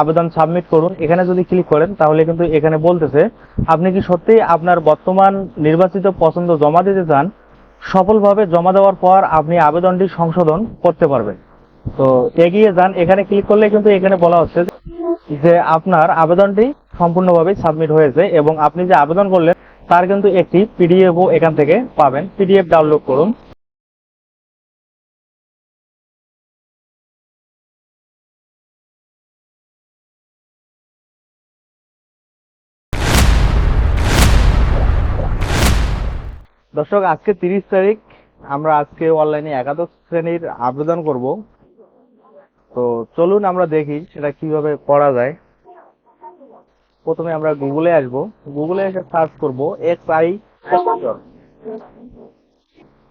আবেদন সাবমিট করুন। এখানে যদি ক্লিক করেন, তাহলে কিন্তু এখানে বলতেছে, আপনি কি সত্যি আপনার বর্তমান নির্বাচিত পছন্দ জমা দিতে চান? সফলভাবে জমা দেওয়ার পর আপনি আবেদনটি সংশোধন করতে পারবেন। তো এগিয়ে যান। এখানে ক্লিক করলে কিন্তু এখানে বলা হচ্ছে যে আপনার আবেদনটি সম্পূর্ণভাবে সাবমিট হয়েছে এবং আপনি যে আবেদন করলেন, তার কিন্তু একটি পিডিএফও এখান থেকে পাবেন। পিডিএফ ডাউনলোড করুন। দর্শক, আজকে তিরিশ তারিখ। আমরা আজকে অনলাইনে একাদশ শ্রেণির আবেদন করব। তো চলুন আমরা দেখি সেটা কীভাবে করা যায়। প্রথমে আমরা গুগলে আসব। গুগলে এসে সার্চ করব এক্স আই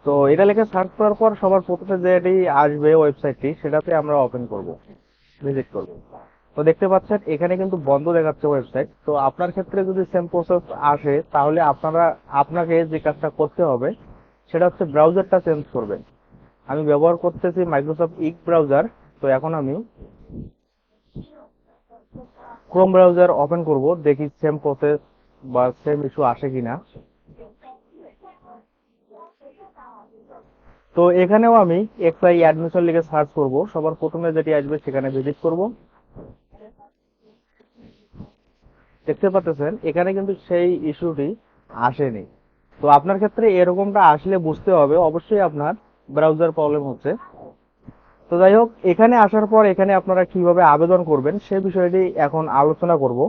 তো এটা লিখে সার্চ করার পর সবার প্রথমে যেটি আসবে ওয়েবসাইটটি সেটাতে আমরা ওপেন করব। ভিজিট করব। তো দেখতে পাচ্ছেন, এখানে কিন্তু বন্ধ দেখাচ্ছে ওয়েবসাইট তো আপনার ক্ষেত্রে যদি সেম প্রসেস আসে, তাহলে আপনারা, আপনাকে যে কাজটা করতে হবে, সেটা হচ্ছে ব্রাউজারটা চেঞ্জ করবেন। আমি ব্যবহার করতেছি মাইক্রোসফট ইক ব্রাউজার তো এখন আমি ক্রোম ব্রাউজার ওপেন করব, দেখি সেম প্রসেস বা সেম ইস্যু আসে কিনা। তো এখানেও আমি এক্সআই অ্যাডমিশন লিখে সার্চ করব, সবার প্রথমে যেটি আসবে সেখানে ভিজিট করব। দেখতে পাচ্ছেন এখানে কিন্তু সেই ইস্যুটি আসেনি। তো আপনার ক্ষেত্রে এরকমটা আসলে বুঝতে হবে। অবশ্যই আপনার ব্রাউজার প্রবলেম হচ্ছে। তো যাই হোক, এখানে আসার পর এখানে আপনারা কীভাবে আবেদন করবেন সে বিষয়টি এখন আলোচনা করব।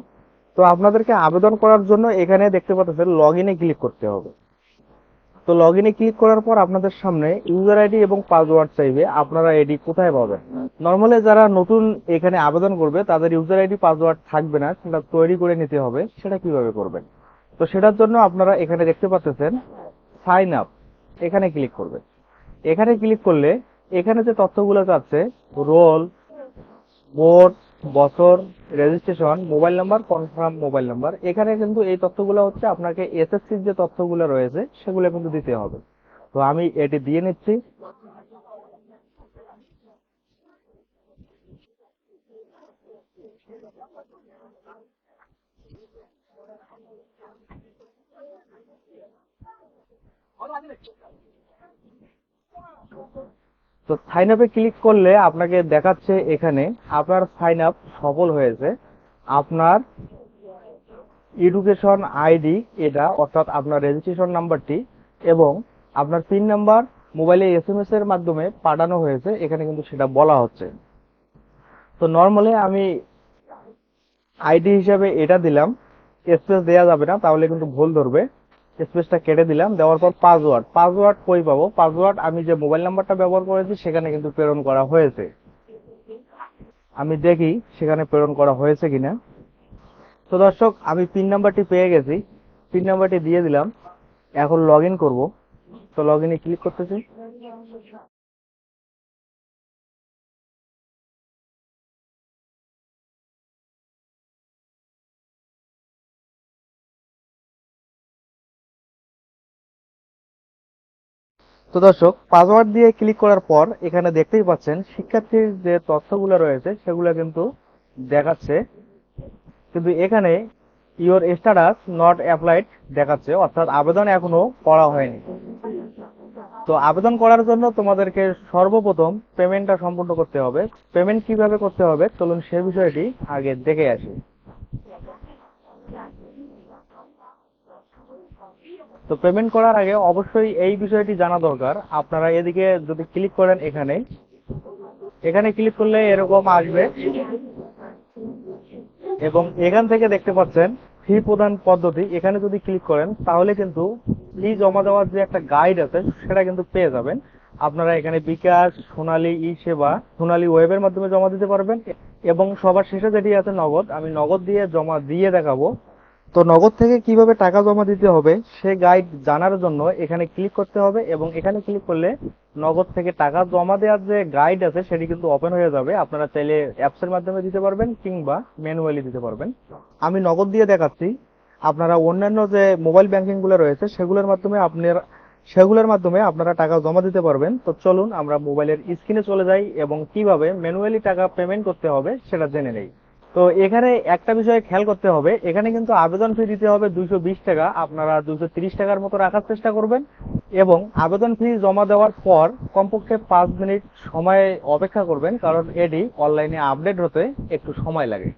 তো আপনাদেরকে আবেদন করার জন্য এখানে দেখতে পাচ্ছেন লগ ইনে ক্লিক করতে হবে। তো লগ ইনে ক্লিক করার পর আপনাদের সামনে ইউজার আইডি এবং পাসওয়ার্ড চাইবে আপনারা এটি কোথায় পাবেন? নর্মালি যারা নতুন এখানে আবেদন করবে, তাদের ইউজার আইডি পাসওয়ার্ড থাকবে না, সেটা তৈরি করে নিতে হবে, সেটা কীভাবে করবেন? তো সেটার জন্য আপনারা এখানে দেখতে পাচ্ছেন সাইন আপ এখানে ক্লিক করবেন। এখানে ক্লিক করলে এখানে যে তথ্যগুলো চাচ্ছে রোল বোর্ড বছর registration mobile number confirm mobile number এখানে কিন্তু এই তথ্যগুলো হচ্ছে আপনাকে এসএসসির যে তথ্যগুলো রয়েছে, সেগুলো কিন্তু দিতে হবে। তো আমি এটি দিয়ে নিচ্ছি। তো সাইন আপে ক্লিক করলে আপনাকে দেখাচ্ছে এখানে আপনার সাইন আপ সফল হয়েছে। আপনার এডুকেশন আইডি এটা, অর্থাৎ আপনার রেজিস্ট্রেশন নাম্বারটি এবং আপনার পিন নাম্বার মোবাইলে এসএমএস এর মাধ্যমে পাঠানো হয়েছে। এখানে কিন্তু সেটা বলা হচ্ছে। তো নর্মালি আমি আইডি হিসাবে এটা দিলাম। স্পেস দেওয়া যাবে না, তাহলে কিন্তু ভুল ধরবে। স্পেসটা কেটে দিলাম, দেওয়ার পর পাসওয়ার্ড পাসওয়ার্ড কই পাবো? পাসওয়ার্ড আমি যে মোবাইল নাম্বারটা ব্যবহার করেছি, সেখানে কিন্তু প্রেরণ করা হয়েছে। আমি দেখি সেখানে প্রেরণ করা হয়েছে কিনা। তো দর্শক, আমি পিন নাম্বারটি পেয়ে গেছি। পিন নাম্বারটি দিয়ে দিলাম। এখন লগ ইন করব। তো লগ ইনে ক্লিক করতেছি। তো দর্শক পাসওয়ার্ড দিয়ে ক্লিক করার পর এখানে দেখতেই পাচ্ছেন, শিক্ষার্থীর যে তথ্যগুলো রয়েছে, সেগুলো কিন্তু দেখাচ্ছে। কিন্তু এখানে ইওর স্ট্যাটাস নট অ্যাপ্লাইড দেখাচ্ছে, অর্থাৎ আবেদন এখনও করা হয়নি। তো আবেদন করার জন্য তোমাদেরকে সর্বপ্রথম পেমেন্টটা সম্পূর্ণ করতে হবে। পেমেন্ট কীভাবে করতে হবে? চলুন সে বিষয়টি আগে দেখে আসি। তো পেমেন্ট করার আগে অবশ্যই এই বিষয়টি জানা দরকার। আপনারা এদিকে যদি ক্লিক করেন এখানে এখানে ক্লিক করলে এরকম আসবে। এবং এখান থেকে দেখতে পাচ্ছেন ফি প্রদান পদ্ধতি। এখানে যদি ক্লিক করেন, তাহলে কিন্তু ফি জমা দেওয়ার যে একটা গাইড আছে, সেটা কিন্তু পেয়ে যাবেন। আপনারা এখানে বিকাশ, সোনালী ই সেবা সোনালী ওয়েবের মাধ্যমে জমা দিতে পারবেন। এবং সবার শেষে যেটি আছে নগদ, আমি নগদ দিয়ে জমা দিয়ে দেখাবো। তো নগদ থেকে কীভাবে টাকা জমা দিতে হবে, সে গাইড জানার জন্য এখানে ক্লিক করতে হবে এবং এখানে ক্লিক করলে নগদ থেকে টাকা জমা দেওয়ার যে গাইড আছে সেটি কিন্তু ওপেন হয়ে যাবে। আপনারা চাইলে অ্যাপসের মাধ্যমে দিতে পারবেন কিংবা ম্যানুয়ালি দিতে পারবেন। আমি নগদ দিয়ে দেখাচ্ছি। আপনারা অন্যান্য যে মোবাইল ব্যাংকিংগুলো রয়েছে, সেগুলোর মাধ্যমে আপনার, সেগুলোর মাধ্যমে আপনারা টাকা জমা দিতে পারবেন। তো চলুন আমরা মোবাইলের স্ক্রিনে চলে যাই এবং কীভাবে ম্যানুয়ালি টাকা পেমেন্ট করতে হবে সেটা জেনে নেই। তো এখানে একটা বিষয়ে খেয়াল করতে হবে। এখানে কিন্তু আবেদন ফি দিতে হবে দুইশো বিশ টাকা। আপনারা দুইশো তিরিশ টাকার মতো রাখার চেষ্টা করবেন এবং আবেদন ফি জমা দেওয়ার পর কমপক্ষে পাঁচ মিনিট সময় অপেক্ষা করবেন, কারণ এটি অনলাইনে আপডেট হতে একটু সময় লাগে।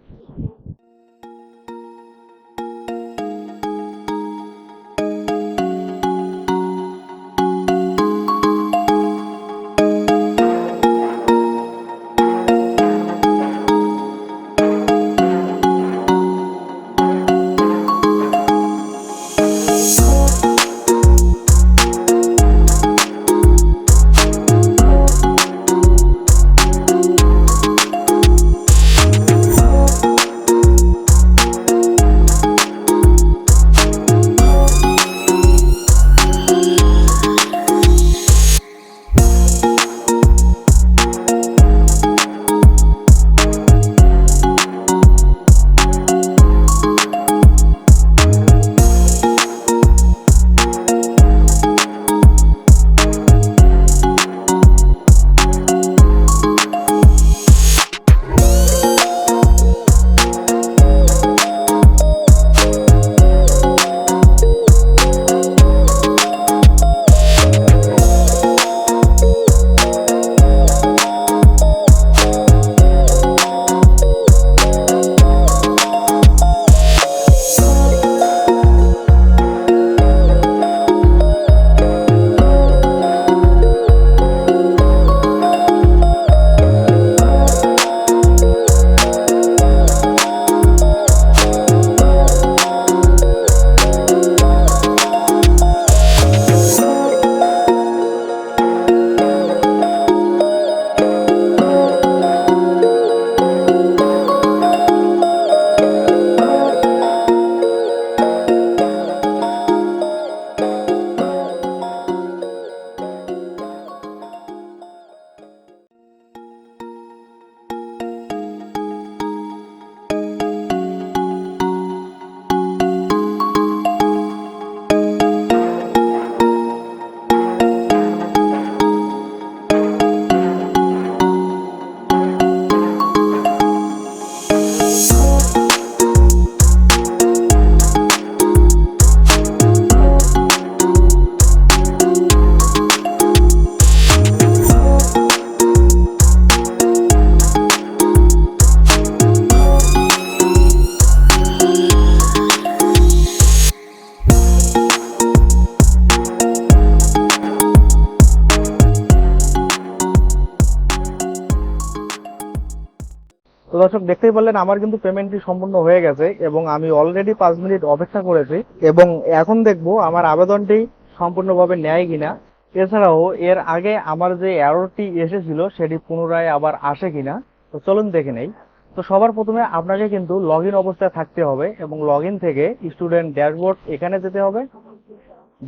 তো দর্শক, দেখতেই পারলেন আমার কিন্তু পেমেন্টটি সম্পূর্ণ হয়ে গেছে এবং আমি অলরেডি পাঁচ মিনিট অপেক্ষা করেছি এবং এখন দেখব আমার আবেদনটি সম্পূর্ণভাবে নেয় কিনা। এছাড়াও এর আগে আমার যে এররটি এসেছিল সেটি পুনরায় আবার আসে কিনা, তো চলুন দেখে নেই। তো সবার প্রথমে আপনাকে কিন্তু লগ ইন অবস্থায় থাকতে হবে এবং লগ ইন থেকে স্টুডেন্ট ড্যাশবোর্ড এখানে যেতে হবে।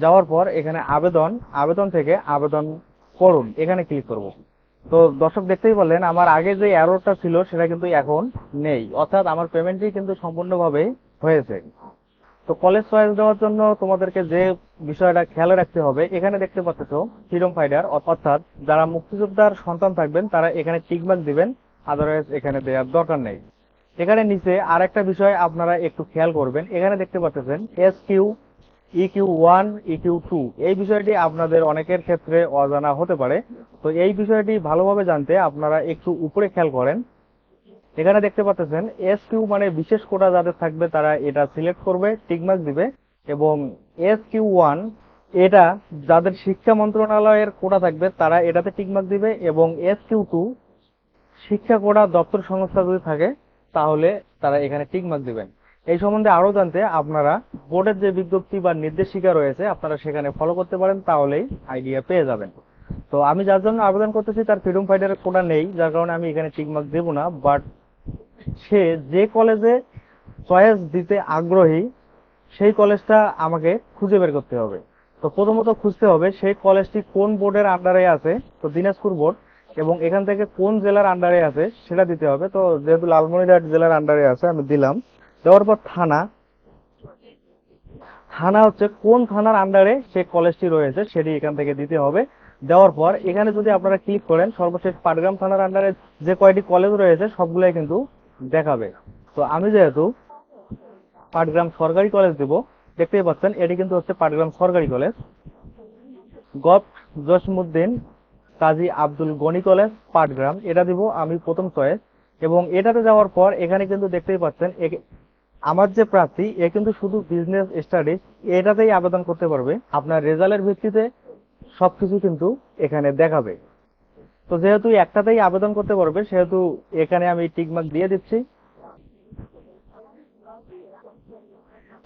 যাওয়ার পর এখানে আবেদন আবেদন থেকে আবেদন করুন। এখানে ক্লিক করব। তো দর্শক দেখতেই বললেন আমার আগে যে এররটা ছিল সেটা কিন্তু এখন নেই। অর্থাৎ আমার পেমেন্টটি কিন্তু সম্পূর্ণভাবে হয়েছে। তো কলেজ চয়েস দেওয়ার জন্য তোমাদেরকে যে বিষয়টা খেয়াল রাখতে হবে, এখানে দেখতে পাচ্ছ ফ্রিডম ফাইটার অর্থাৎ যারা মুক্তিযোদ্ধার সন্তান থাকবেন, তারা এখানে টিকমার্ক দিবেন আদারওয়াইজ এখানে দেওয়ার দরকার নেই। এখানে নিচে আরেকটা বিষয় আপনারা একটু খেয়াল করবেন। এখানে দেখতে পাচ্ছেন S Q EQ one EQ two এই বিষয়টি আপনাদের অনেকের ক্ষেত্রে অজানা হতে পারে। তো এই বিষয়টি ভালোভাবে জানতে আপনারা একটু উপরে খেয়াল করেন। এখানে দেখতে পাচ্ছেন এস কিউ মানে বিশেষ কোটা যাদের থাকবে তারা এটা সিলেক্ট করবে টিকমার্ক দিবে এবং এস কিউ ওয়ান এটা যাদের শিক্ষা মন্ত্রণালয়ের কোটা থাকবে তারা এটাতে টিকমার্ক দিবে এবং এস কিউ টু শিক্ষা কোটা দপ্তর সংস্থা যদি থাকে তাহলে তারা এখানে টিকমার্ক দিবেন। এই সম্বন্ধে আরও জানতে আপনারা বোর্ডের যে বিজ্ঞপ্তি বা নির্দেশিকা রয়েছে, আপনারা সেখানে ফলো করতে পারেন, তাহলেই আইডিয়া পেয়ে যাবেন। তো আমি যার জন্য আবেদন করতেছি, তার ফ্রিডম ফাইটারের কোটা নেই, যার কারণে আমি এখানে টিকমার্ক দেবো না বাট সে যে কলেজে চয়েস দিতে আগ্রহী, সেই কলেজটা আমাকে খুঁজে বের করতে হবে। তো প্রথমত খুঁজতে হবে সেই কলেজটি কোন বোর্ডের আন্ডারে আছে, তো দিনাজপুর বোর্ড এবং এখান থেকে কোন জেলার আন্ডারে আছে, সেটা দিতে হবে। তো যেহেতু লালমনিরহাট জেলার আন্ডারে আছে, আমি দিলাম। দেওয়ার পর থানা থানা হচ্ছে কোন থানার আন্ডারে সেই কলেজটি রয়েছে, সেটি এখান থেকে দিতে হবে। দেওয়ার পর এখানে যদি আপনারা ক্লিক করেন, সর্বশেষ পাটগ্রাম থানার আন্ডারে যে কয়টি কলেজ রয়েছে, সবগুলাই কিন্তু দেখাবে। তো আমি যেহেতু পাটগ্রাম সরকারি কলেজ দেব, দেখতেই পাচ্ছেন, এটি কিন্তু হচ্ছে পাটগ্রাম সরকারি college gov Jasimuddin Kazi Abdul Gani college Patgram. এটা দিব আমি প্রথম চয়েস এবং এটাতে যাওয়ার পর এখানে কিন্তু দেখতেই পাচ্ছেন আমার যে প্রার্থী, এ কিন্তু শুধু বিজনেস স্টাডিজ এটাতেই আবেদন করতে পারবে। আপনার রেজাল্টের ভিত্তিতে সবকিছু কিন্তু এখানে দেখাবে। তো যেহেতু একটাতেই আবেদন করতে পারবে, সেহেতু এখানে আমি টিকমার্ক দিয়ে দিচ্ছি।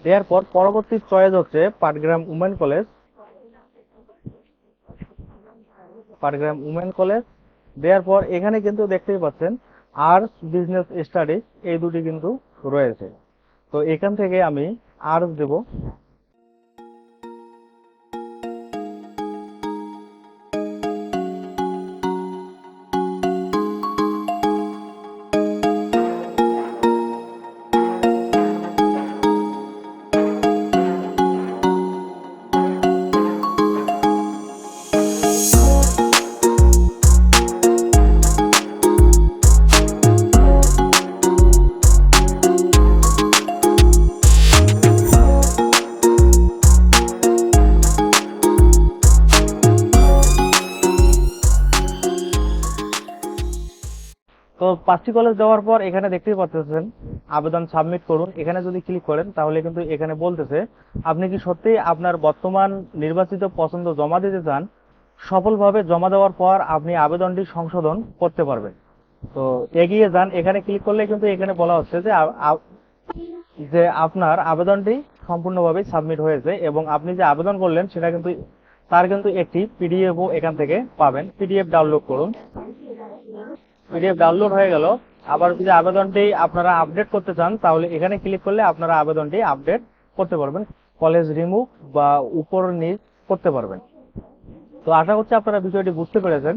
দেওয়ার পর পরবর্তী চয়েস হচ্ছে Patgram women college Patgram women college দেওয়ার পর এখানে কিন্তু দেখতেই পাচ্ছেন আর্টস বিজনেস স্টাডিজ এই দুটি কিন্তু রয়েছে। তো এখান থেকে আমি আর দেব। পাঁচটি কলেজ দেওয়ার পর এখানে দেখতেই পাচ্ছেন আবেদন সাবমিট করুন। এখানে যদি ক্লিক করেন, তাহলে কিন্তু এখানে বলতেছে, আপনি কি সত্যি আপনার বর্তমান নির্বাচিত পছন্দ জমা দিতে চান? সফলভাবে জমা দেওয়ার পর আপনি আবেদনটি সংশোধন করতে পারবেন। তো এগিয়ে যান। এখানে ক্লিক করলে কিন্তু এখানে বলা হচ্ছে যে যে আপনার আবেদনটি সম্পূর্ণভাবে সাবমিট হয়েছে এবং আপনি যে আবেদন করলেন, সেটা কিন্তু, তার কিন্তু একটি পিডিএফও এখান থেকে পাবেন। পিডিএফ ডাউনলোড করুন। পিডিএফ ডাউনলোড হয়ে গেল। আবার যদি আবেদনটি আপনারা আপডেট করতে চান, তাহলে এখানে ক্লিক করলে আপনারা আবেদনটি আপডেট করতে পারবেন। কলেজ রিমুভ বা উপর নিচ করতে পারবেন। তো আশা করছি আপনারা বিষয়টি বুঝতে পেরেছেন।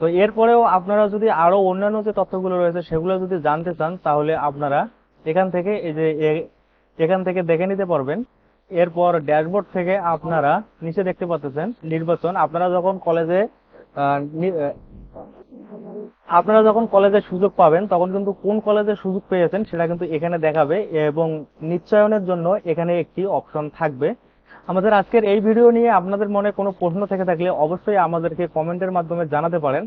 তো এরপরেও আপনারা যদি আরও অন্যান্য যে তথ্যগুলো রয়েছে, সেগুলো যদি জানতে চান, তাহলে আপনারা এখান থেকে এই যে এখান থেকে দেখে নিতে পারবেন। এরপর ড্যাশবোর্ড থেকে আপনারা নিচে দেখতে পাচ্ছেন নির্বাচন। আপনারা যখন কলেজে আপনারা যখন কলেজে সুযোগ পাবেন, তখন কিন্তু কোন কলেজে সুযোগ পেয়েছেন সেটা কিন্তু এখানে দেখাবে এবং নিশ্চয়নের জন্য এখানে একটি অপশন থাকবে। আমাদের আজকের এই ভিডিও নিয়ে আপনাদের মনে কোনো প্রশ্ন থেকে থাকলে অবশ্যই আমাদেরকে কমেন্টের মাধ্যমে জানাতে পারেন।